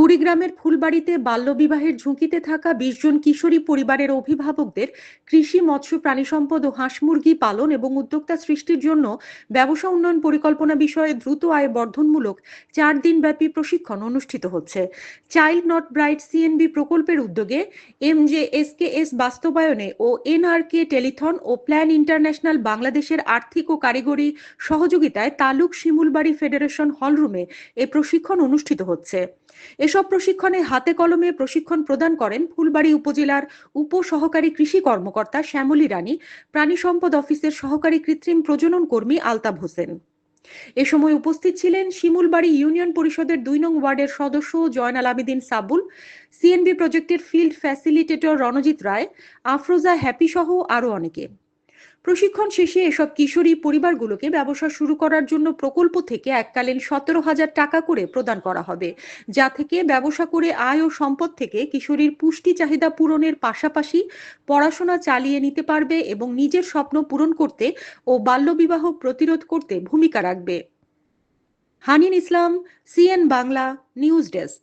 কুড়িগ্রামের ফুলবাড়িতে বাল্যবিবাহের ঝুঁকিতে থাকা বিশ জন কিশোরী পরিবারের অভিভাবকদের কৃষি, মৎস্য প্রাণিসম্পদ ও হাঁস মুরগি পালন এবং উদ্যোক্তা সৃষ্টির জন্য ব্যবসা উন্নয়ন পরিকল্পনা বিষয়ে দ্রুত আয় বর্ধনমূলক চার দিনব্যাপী প্রশিক্ষণ অনুষ্ঠিত হচ্ছে। চাইল্ড নট ব্রাইট সিএনবি প্রকল্পের উদ্যোগে M J S K S বাস্তবায়নে ও এনআরকে টেলিথন ও প্ল্যান ইন্টারন্যাশনাল বাংলাদেশের আর্থিক ও কারিগরি সহযোগিতায় তালুক শিমুলবাড়ি ফেডারেশন হলরুমে এ প্রশিক্ষণ অনুষ্ঠিত হচ্ছে। এসব প্রশিক্ষণে হাতে কলমে প্রশিক্ষণ প্রদান করেন ফুলবাড়ি উপজেলার উপ সহকারী কৃষি কর্মকর্তা শ্যামলী রানী, প্রাণী সম্পদ অফিসের সহকারী কৃত্রিম প্রজনন কর্মী আলতাব হোসেন। এ সময় উপস্থিত ছিলেন শিমুলবাড়ি ইউনিয়ন পরিষদের দুই নং ওয়ার্ডের সদস্য জয়নাল আবেদিন সাবুল, সিএনবি প্রজেক্টের field facilitator Ranjit Roy, Afroza happy সহ আরও অনেকে। প্রশিক্ষণ শেষে এসব কিশোরী পরিবারগুলোকে ব্যবসা শুরু করার জন্য প্রকল্প থেকে এককালীন সতেরো হাজার টাকা করে প্রদান করা হবে, যা থেকে ব্যবসা করে আয় ও সম্পদ থেকে কিশোরীর পুষ্টি চাহিদা পূরণের পাশাপাশি পড়াশোনা চালিয়ে নিতে পারবে এবং নিজের স্বপ্ন পূরণ করতে ও বাল্যবিবাহ প্রতিরোধ করতে ভূমিকা রাখবে। Hanin Islam, CN Bangla, news desk.